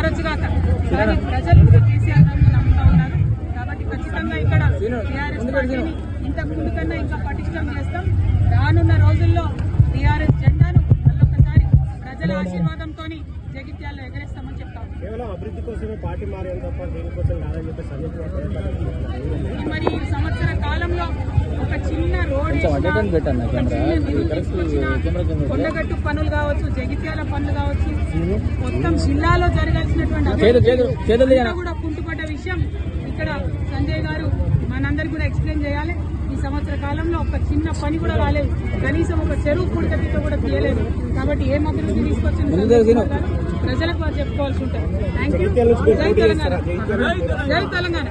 మారొచ్చుగాక కానీ ప్రజలు కూడా కేసీఆర్ గారిని నమ్ముతా ఉన్నారు. కాబట్టి ఖచ్చితంగా ఇక్కడ టీఆర్ఎస్ పార్టీని ఇంతకు ముందు కన్నా ఇంకా పటిష్టం చేస్తాం. రానున్న రోజుల్లో టీఆర్ఎస్ జెండాను మళ్ళొకసారి ప్రజల ఆశీర్వాదంతో జగిత్యాల్లో ఎగరేస్తామని చెప్తాం. కేవలం అభివృద్ధి కోసమే పార్టీ మారేది తప్ప దేనికోసం కాదని చెప్పి సంజయ్ మరి ఈ సంవత్సర కాలంలో ఒక చిన్న రోడ్ వేసినా, ఒక చిన్న నిధులు తీసుకొచ్చినా, కొండగట్టు పనులు కావచ్చు జగిత్యాల పనులు కావచ్చు మొత్తం జిల్లాలో జరగాల్సినటువంటి కూడా కుంటుపడ్డ విషయం ఇక్కడ సంజయ్ గారు మనందరికి కూడా ఎక్స్ప్లెయిన్ చేయాలి. ఈ సంవత్సర కాలంలో ఒక చిన్న పని కూడా రాలేదు. కనీసం ఒక చెరువు పుడకతో కూడా తీయలేదు. కాబట్టి ఏం అభివృద్ధి తీసుకొచ్చింది ప్రజలకు చెప్పుకోవాల్సి ఉంటుంది. థ్యాంక్ యూ జై తెలంగాణ. జై తెలంగాణ.